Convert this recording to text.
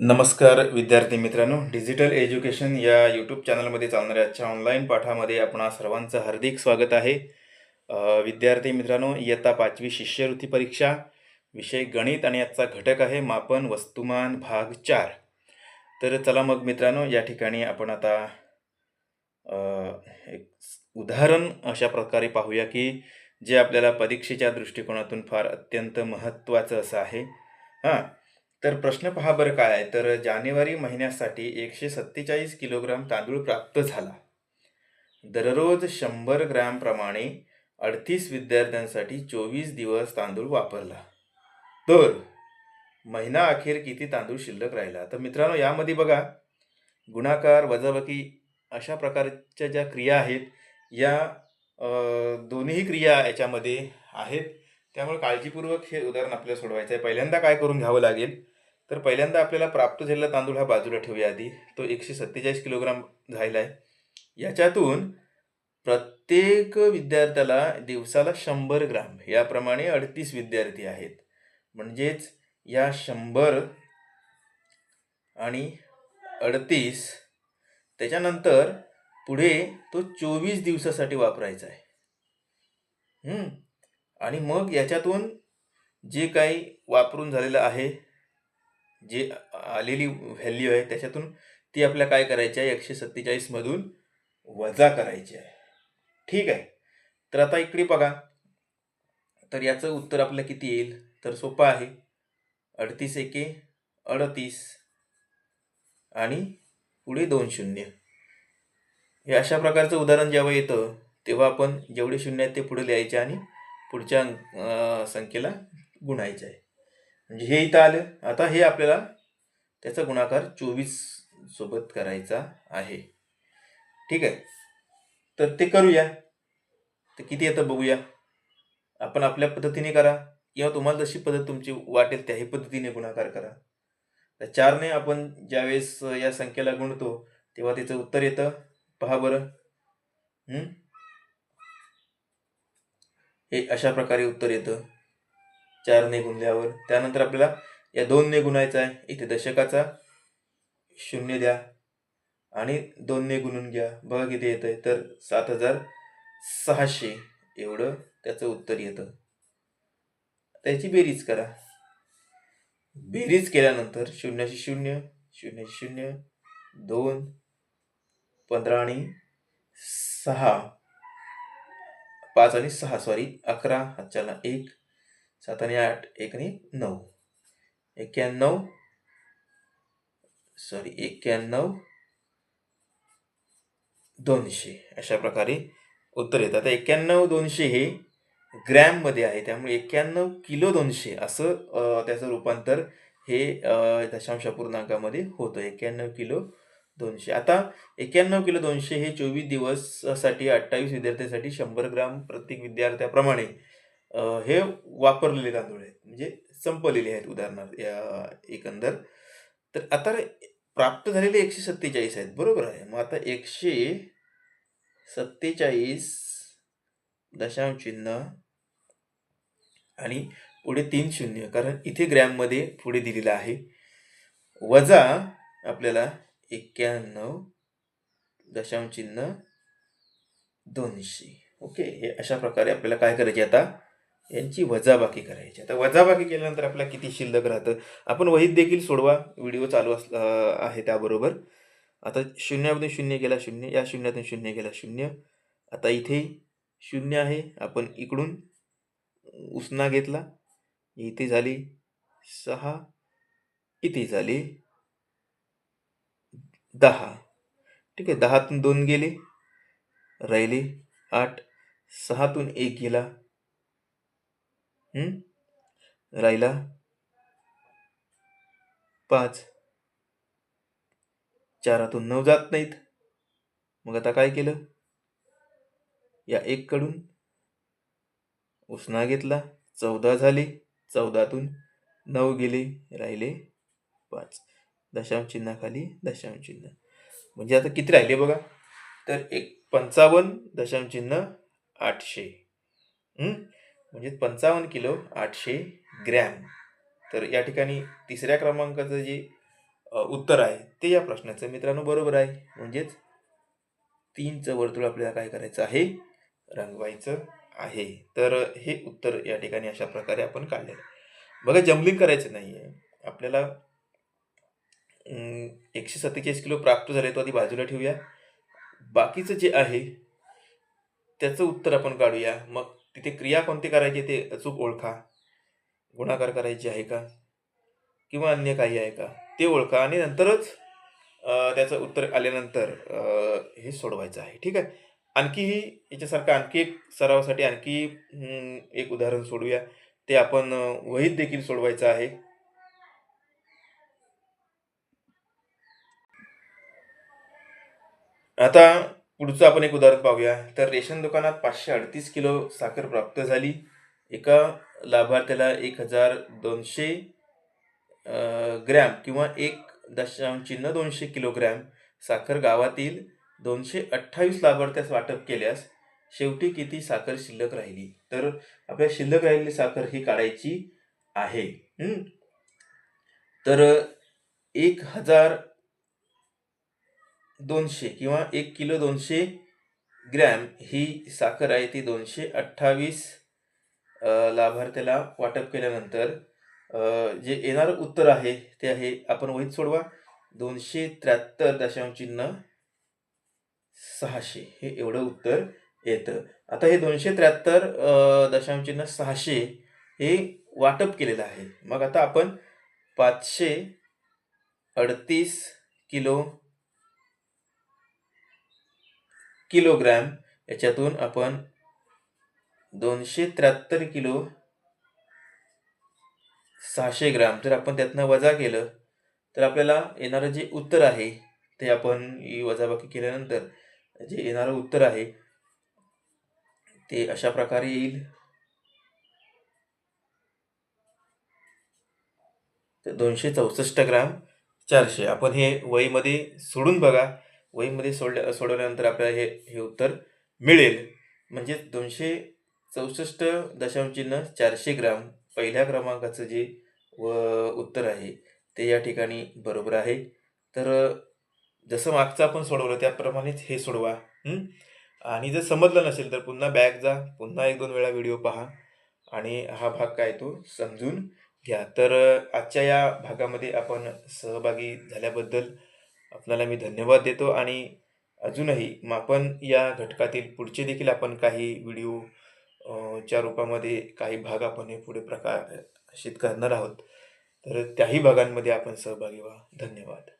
नमस्कार विद्यार्थी मित्रांनो डिजिटल एज्युकेशन या यूट्यूब चॅनलमध्ये चालणाऱ्या आजच्या ऑनलाईन पाठामध्ये आपणा सर्वांचं हार्दिक स्वागत आहे. विद्यार्थी मित्रांनो इयत्ता पाचवी शिष्यवृत्ती परीक्षा विषय गणित आणि आजचा घटक आहे मापन वस्तुमान भाग चार. तर चला मग मित्रांनो या ठिकाणी आपण आता एक उदाहरण अशा प्रकारे पाहूया की जे आपल्याला परीक्षेच्या दृष्टिकोनातून फार अत्यंत महत्त्वाचं असं आहे. हां तर प्रश्न पहा बरं काय आहे. तर जानेवारी महिन्यासाठी एकशे सत्तेचाळीस किलोग्राम तांदूळ प्राप्त झाला. दररोज शंभर ग्रॅमप्रमाणे अडतीस विद्यार्थ्यांसाठी चोवीस दिवस तांदूळ वापरला. तर महिना अखेर किती तांदूळ शिल्लक राहिला? तर मित्रांनो यामध्ये बघा गुणाकार वजाबाकी अशा प्रकारच्या ज्या क्रिया आहेत या अ, क्रिया याच्यामध्ये आहेत. त्यामुळे काळजीपूर्वक हे उदाहरण आपल्याला सोडवायचं आहे. पहिल्यांदा काय करून घ्यावं लागेल? तर पहिल्यांदा आपल्याला प्राप्त झालेला तांदूळ हा बाजूला ठेवूया आधी. तो एकशे सत्तेचाळीस किलोग्राम झालेला आहे. याच्यातून प्रत्येक विद्यार्थ्याला दिवसाला शंभर ग्राम याप्रमाणे अडतीस विद्यार्थी आहेत. म्हणजेच या शंभर आणि अडतीस त्याच्यानंतर पुढे तो चोवीस दिवसासाठी वापरायचा आहे. आणि मग याच्यातून जे काही वापरून झालेलं आहे जे आलेली व्हॅल्यू आहे त्याच्यातून ती आपल्या काय करायची आहे एकशे सत्तेचाळीसमधून वजा करायची आहे. ठीक आहे? तर आता इकडे बघा. तर याचं उत्तर आपलं किती येईल? तर सोपं आहे. अडतीस एके अडतीस आणि पुढे दोन शून्य. हे अशा प्रकारचं उदाहरण जेव्हा येतं तेव्हा आपण जेवढे शून्य आहेत ते पुढे लिहायचे आणि पुढच्या संख्येला गुणायचे आहे. म्हणजे हे इथं आलं. आता हे आपल्याला त्याचा गुणाकार चोवीस सोबत करायचा आहे. ठीक आहे? तर ते करूया. तर किती येतं बघूया. आपण आपल्या पद्धतीने करा. किंवा तुम्हाला जशी पद्धत तुमची वाटेल त्याही पद्धतीने गुणाकार करा. तर चारने आपण ज्यावेळेस या संख्येला गुणतो तेव्हा त्याचं उत्तर येतं. पहा बरं. हे अशा प्रकारे उत्तर येतं. चारने गुणल्यावर त्यानंतर आपल्याला या दोनने गुणायचा आहे. इथे दशकाचा शून्य द्या आणि दोनने गुणून घ्या. बघा किती येतं आहे तर सात हजार सहाशे एवढं त्याचं उत्तर येतं. त्याची बेरीज करा. बेरीज केल्यानंतर शून्याशी शून्य शून्याशी शून्य दोन पंधरा आणि सहा. पाच आणि सहा सॉरी अकरा हातच्याला एक सात आणि आठ एक आणि नऊ. एक्क्याण्णव सॉरी एक्क्याण्णव दोनशे. अशा प्रकारे उत्तर येतं. आता एक्क्याण्णव दोनशे हे ग्रॅममध्ये आहे. त्यामुळे एक्क्याण्णव किलो दोनशे असं त्याचं रूपांतर हे दशांश पूर्णांकामध्ये होतं. एक्क्याण्णव किलो दोनशे. आता एक्क्याण्णव किलो दोनशे हे चोवीस दिवससाठी अठ्ठावीस विद्यार्थ्यांसाठी शंभर ग्राम प्रत्येक विद्यार्थ्याप्रमाणे हे वापरलेले तांदूळ आहेत. म्हणजे संपलेले आहेत उदाहरणार्थ या एकंदर. तर आता प्राप्त झालेले एकशे सत्तेचाळीस आहेत. बरोबर आहे. मग आता एकशे सत्तेचाळीस दशांश चिन्ह आणि पुढे तीन शून्य कारण इथे ग्रॅममध्ये पुढे दिलेलं आहे. वजा आपल्याला एक्क्याण्णव दशांश चिन्ह दोनशे. ओके. हे अशा प्रकारे आपल्याला काय करायचे आता? यांची वजाबाकी करायची. आता वजाबाकी केल्यानंतर आपला किती शिल्लक राहतं? आपण वहीत देखील सोडवा. व्हिडिओ चालू अस आहे त्याबरोबर. आता शून्यामधून शून्य गेला शून्य या शून्यातून शून्य गेला शून्य. आता इथे शून्य आहे. आपण इकडून उसना घेतला. इथे झाली सहा. इथे झाली दहा. ठीक आहे दहातून दोन गेले. राहिले आठ. सहातून एक गेला. राहिला? पाच. चारातून नऊ जात नाहीत. मग आता काय केलं? या एक कडून उसना घेतला. चौदा झाले. चौदातून नऊ गेले. राहिले पाच. दशांश चिन्हाखाली दशांश चिन्ह. म्हणजे आता किती राहिले बघा? तर एक पंचावन्न दशांश चिन्ह आठशे. म्हणजे पंचावन्न किलो आठशे ग्रॅम. तर या ठिकाणी तिसऱ्या क्रमांकाचं जे उत्तर आहे ते या प्रश्नाचं मित्रांनो बरोबर आहे. म्हणजेच तीनचं वर्तुळ आपल्याला काय करायचं आहे? रंगवायचं आहे. तर हे उत्तर या ठिकाणी अशा प्रकारे आपण काढलेलं आहे बघा जम्बलिंग करायचं नाही आहे आपल्याला एकशे सत्तेचाळीस किलो प्राप्त झाले तो आधी बाजूला ठेवूया. बाकीचं जे आहे त्याचं उत्तर आपण काढूया. मग तिथे क्रिया कोणती करायची ते अचूक ओळखा. गुणाकार करायची आहे का? किंवा अन्य काही आहे का? ते ओळखा आणि नंतरच त्याचं उत्तर आल्यानंतर हे सोडवायचं आहे. ठीक आहे? आणखीही याच्यासारखं आणखी एक सरावासाठी आणखी एक उदाहरण सोडूया. ते आपण वहीत देखील सोडवायचं आहे. आता पुढचं आपण एक उदाहरण पाहूया. तर रेशन दुकानात पाचशे अडतीस किलो साखर प्राप्त झाली. एका लाभार्थ्याला एक हजार दोनशे ग्रॅम किंवा एक दशांश चिन्ह दोनशे किलोग्रॅम साखर गावातील दोनशे अठ्ठावीस लाभार्थ्यास वाटप केल्यास शेवटी किती साखर शिल्लक राहिली? तर आपल्या शिल्लक राहिलेली साखर ही काढायची आहे. तर एक हजार दोनशे किंवा एक किलो दोनशे ग्रॅम ही साखर आहे ती दोनशे अठ्ठावीस लाभार्थ्याला वाटप केल्यानंतर जे येणारं उत्तर आहे ते आहे आपण वहीत सोडवा. दोनशे त्र्याहत्तर दशांश चिन्ह सहाशे हे एवढं उत्तर येतं. आता हे दोनशे त्र्याहत्तर दशांश चिन्ह सहाशे हे वाटप केलेलं आहे. मग आता आपण पाचशे अडतीस किलो किलोग्रॅम. याच्यातून आपण दोनशे त्र्याहत्तर किलो सहाशे ग्राम. जर आपण त्यातनं वजा केलं तर आपल्याला येणारं जे उत्तर आहे ते आपण ही वजाबाकी केल्यानंतर जे येणारं उत्तर आहे ते अशा प्रकारे येईल. तर दोनशे चौसष्ट ग्राम चारशे. आपण हे वहीमध्ये सोडून बघा. वहीमध्ये सोडल्या सोडवल्यानंतर आपल्याला हे हे उत्तर मिळेल. म्हणजेच दोनशे चौसष्ट दशांशचिन्ह चारशे ग्राम पहिल्या क्रमांकाचं जे व उत्तर आहे ते या ठिकाणी बरोबर आहे. तर जसं मागचं आपण सोडवलं त्याप्रमाणेच हे सोडवा. आणि जर समजलं नसेल तर पुन्हा बॅग जा. पुन्हा एक दोन वेळा व्हिडिओ पहा. आणि हा भाग काय तो? समजून घ्या. तर आजच्या या भागामध्ये आपण सहभागी झाल्याबद्दल आपल्याला मी धन्यवाद देतो आणि अजूनही मापन या घटकातील पुढचे देखील आपण काही व्हिडिओ च्या रूपामध्ये काही भाग आपण हे पुढे प्रकाशित करणार आहोत. तर त्याही भागांमध्ये आपण सहभागी व्हा. धन्यवाद.